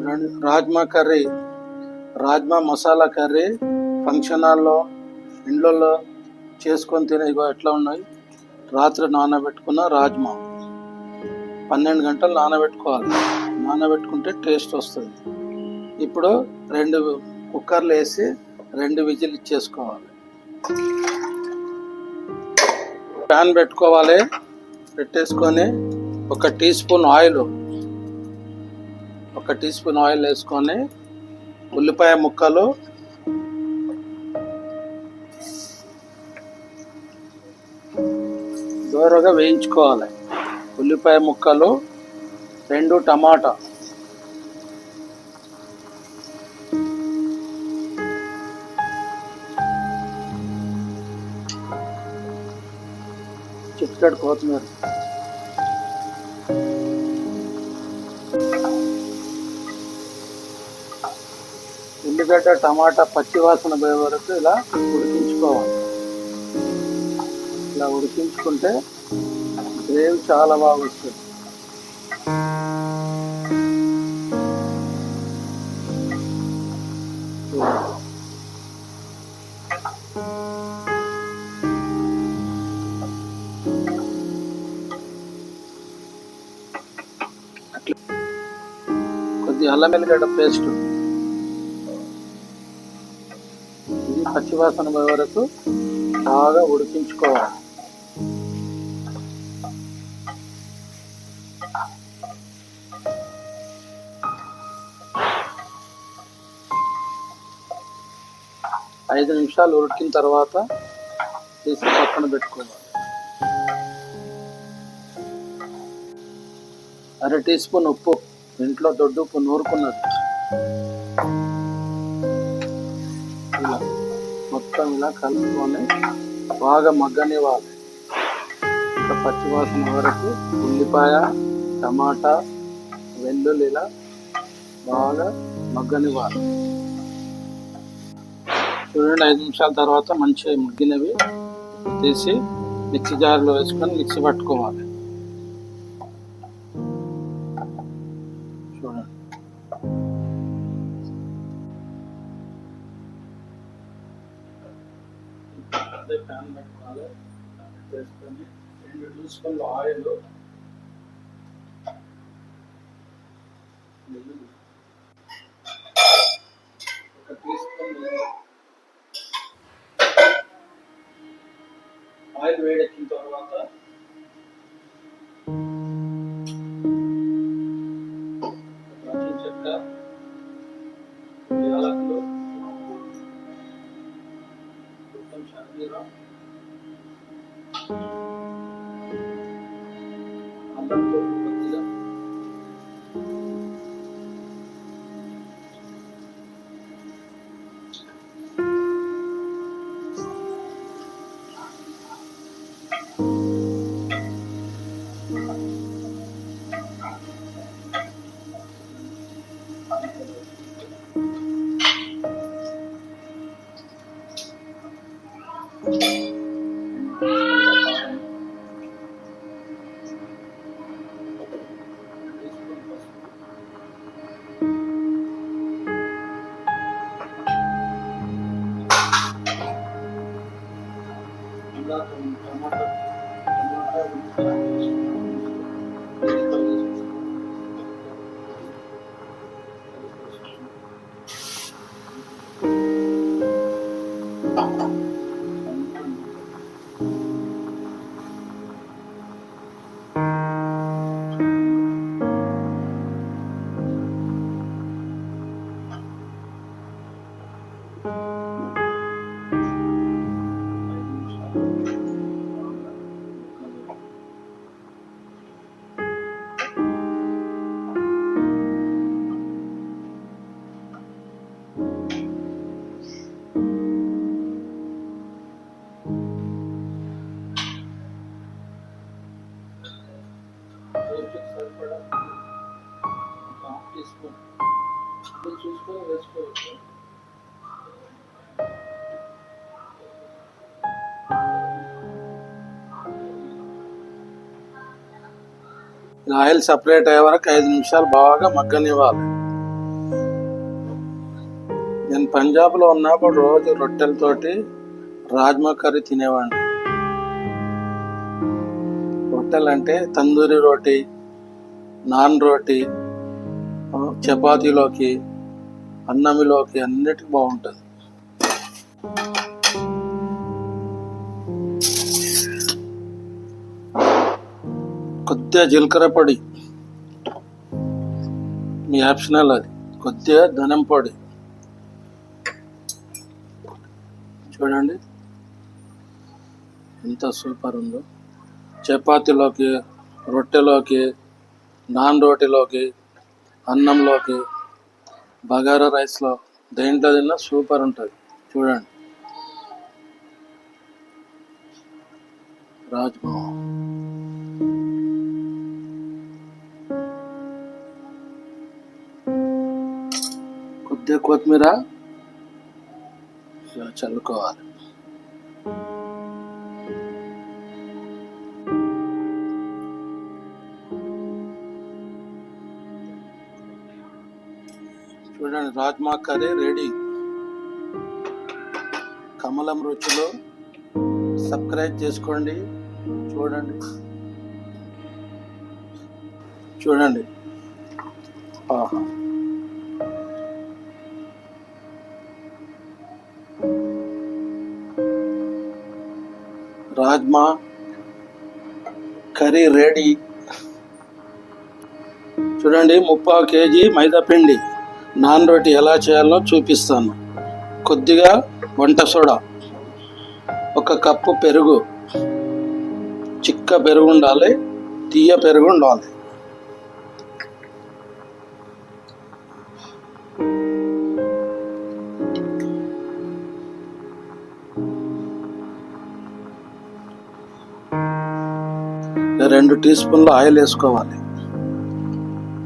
చూడండి rajma curry rajma masala curry function హాల్లో ఇండ్లలో చేసుకొని తినే ఇగో ఎట్లా ఉన్నాయి? రాత్రి నానబెట్టుకున్న రాజ్మా. పన్నెండు గంటలు నానబెట్టుకోవాలి. నానబెట్టుకుంటే టేస్ట్ వస్తుంది. ఇప్పుడు రెండు కుక్కర్లు వేసి రెండు విజిల్ ఇచ్చేసుకోవాలి. ప్యాన్ పెట్టుకోవాలి. పెట్టేసుకొని ఒక టీ స్పూన్ ఆయిల్ ఒక టీ స్పూన్ ఆయిల్ వేసుకొని ఉల్లిపాయ ముక్కలు దూరగా వేయించుకోవాలి. ఉల్లిపాయ ముక్కలు రెండు టమాటా. చిటికెడు కొత్తిమీర. ఉల్లిగడ్డ టమాటా పచ్చి వాసన పోయే వరకు ఇలా ఉడికించుకోవాలి. ఇలా ఉడికించుకుంటే గ్రేవ్ చాలా బాగా వస్తుంది. కొద్దిగా అల్లం ఎల్లిగడ్డ పేస్ట్ పచ్చివాసన పోయే వరకు బాగా ఉడికించుకోవాలి. ఐదు నిమిషాలు ఉడికిన తర్వాత తీసి పక్కన పెట్టుకోవాలి. అర టీ స్పూన్ ఉప్పు. ఇంట్లో దొడ్డు ఉప్పు నూరుకున్నది. మొత్తం ఇలా కలుపుకొని బాగా మగ్గనివ్వాలి. ఇంకా పచ్చివాసన వరకు ఉల్లిపాయ టమాటా వెల్లుల్లి ఇలా బాగా మగ్గనివ్వాలి. చూడండి ఐదు నిమిషాల తర్వాత మంచిగా మగ్గినవి తీసి మిక్సీ జార్లో వేసుకొని మిక్సీ పట్టుకోవాలి. స్పూన్లు ఆయిల్ ఒక టీ స్పూన్ ఆయిల్ వేడెక్కిన తర్వాత దాల్చిన చెక్క యాలకులు కొంచెం షాజీరా ఇలా టమాటా సరిపడా ఒక హాఫ్ టీ స్పూన్ ఇది చూసుకొని వేసుకోవచ్చు. ఆయిల్ సపరేట్ అయ్యే వరకు ఐదు నిమిషాలు బాగా మగ్గనివ్వాలి. నేను పంజాబ్లో ఉన్నప్పుడు రోజు రొట్టెలతోటి రాజ్మా కర్రీ తినేవాడిని. రొట్టెలు అంటే తందూరి రోటీ నాన్ రోటీ చపాతీలోకి అన్నమిలోకి అన్నిటికీ బాగుంటుంది. కొద్దిగా జీలకర్ర పొడి. మీ ఆప్షనల్ అది. కొద్దిగా ధనం పొడి. చూడండి. ఎంత సూపర్ ఉందో. చపాతీలోకి రొట్టెలోకి నాన్ రోటీలోకి అన్నంలోకి బగారా రైస్లో దేంట్లో తిన్నా సూపర్ ఉంటుంది. చూడండి. రాజ్మా కొద్దిగా కొత్తిమీర. చల్లుకోవాలి. చూడండి రాజ్మా కర్రీ రెడీ. కమలం రుచులు సబ్స్క్రైబ్ చేసుకోండి. చూడండి. చూడండి. ఆహా. Rajma curry ready. చూడండి ముప్పావు కేజీ మైదా పిండి నాన్ రోటీ ఎలా చేయాలో చూపిస్తాను. కొద్దిగా వంట సోడా ఒక కప్పు పెరుగు చిక్క పెరుగు ఉండాలి తీయ పెరుగు ఉండాలి. రెండు టీ స్పూన్లు ఆయిల్ వేసుకోవాలి.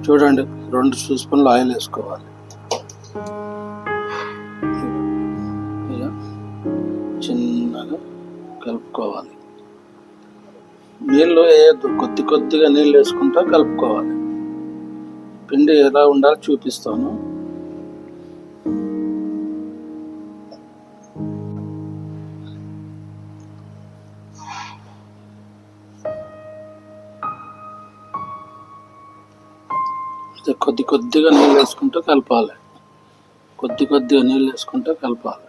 చూడండి రెండు టీ స్పూన్లు ఆయిల్ వేసుకోవాలి. కలుపుకోవాలి. నీళ్ళు వేయద్దు. కొద్ది కొద్దిగా నీళ్ళు వేసుకుంటా కలుపుకోవాలి. పిండి ఎలా ఉండాలో చూపిస్తాను. కొద్ది కొద్దిగా నీళ్ళు వేసుకుంటూ కలపాలి. కొద్ది కొద్దిగా నీళ్ళు వేసుకుంటూ కలపాలి.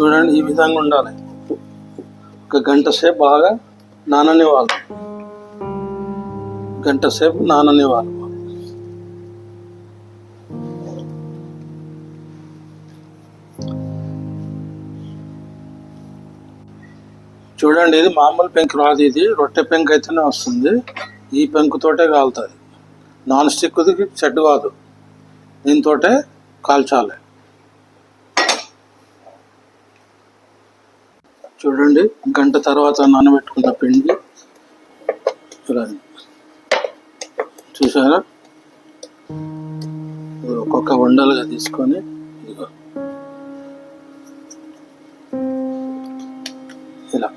చూడండి ఈ విధంగా ఉండాలి. ఒక గంట సేపు బాగా నాననివ్వాలి. గంట సేపు నాననివ్వాలి. చూడండి ఇది మామూలు పెంకు రాదు ఇది. రొట్టె పెంకు అయితేనే వస్తుంది. ఈ పెంకుతోటే కాలుతుంది. నాన్ స్టిక్ది చెడ్డు కాదు. దీంతోటే కాల్చాలి. చూడండి. గంట తర్వాత నానబెట్టుకున్న పిండి. చూడండి. చూసారా? ఒక్కొక్క వండలుగా తీసుకొని ఇదిగో. ఇలా.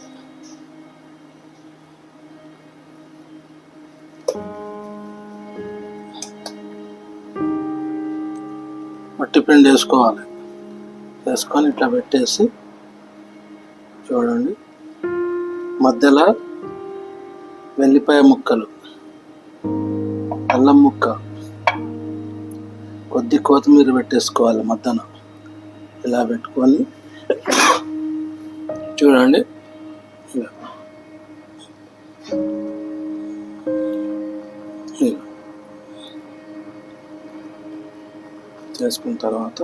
మట్టి పిండి వేసుకోవాలి. వేసుకొని ఇట్లా పెట్టేసి మధ్యలో వెల్లిపాయ ముక్కలు. అల్లం ముక్క. కొద్ది కొత్తిమీర పెట్టేసుకోవాలి మధ్యన. ఇలా పెట్టుకొని చూడండి. ఇలా. చేసుకున్న తర్వాత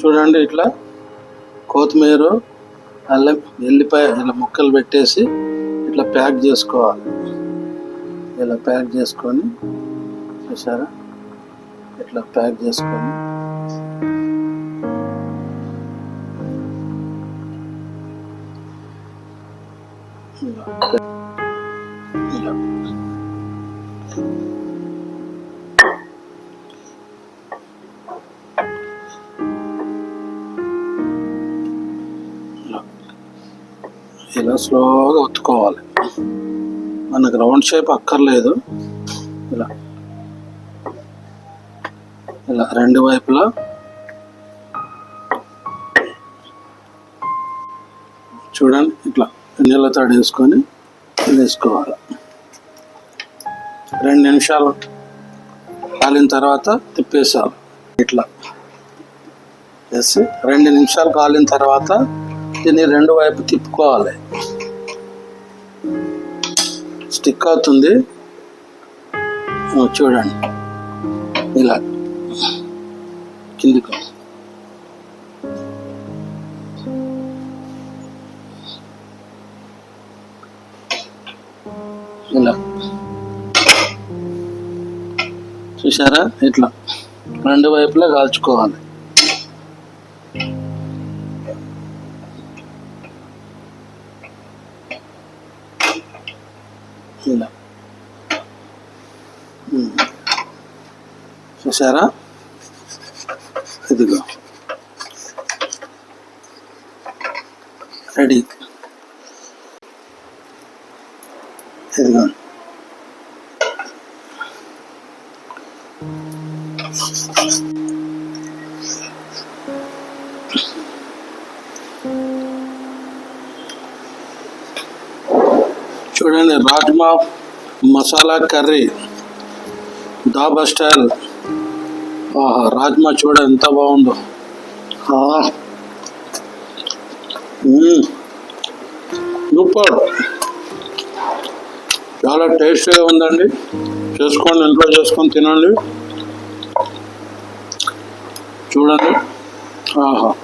చూడండి ఇట్లా. కొత్తిమీర అల్లం ఎల్లిపాయ ఇలా ముక్కలు పెట్టేసి ఇట్లా ప్యాక్ చేసుకోవాలి. ఇలా ప్యాక్ చేసుకొని చూసారా? ఇట్లా ప్యాక్ చేసుకొని. ఇలా స్లోగా ఒత్తుకోవాలి. మనకు రౌండ్ షేప్ అక్కర్లేదు. ఇలా. ఇలా రెండు వైపులా. చూడండి ఇట్లా నీళ్ళ తడి వేసుకొని వేసుకోవాలి. రెండు నిమిషాలు కాలిన తర్వాత తిప్పేసాలి. ఇట్లా. వేసి రెండు నిమిషాలు కాలిన తర్వాత దీన్ని రెండు వైపు తిప్పుకోవాలి. స్టిక్ అవుతుంది. చూడండి. ఇలా. కిందికి. ఇలా. చూసారా? ఇట్లా. రెండు వైపులా కాల్చుకోవాలి. చూసారా ఇదిగో రెడీ ఇదిగో చూడండి రాజ్మా మసాలా కర్రీ డాబా స్టైల్ ఆహా రాజ్మా చూడ ఎంత బాగుందో. ఆహా. సూపర్. చాలా టేస్టీగా ఉందండి. చేసుకోండి ఇంట్లో చేసుకొని తినండి. చూడండి. ఆహా.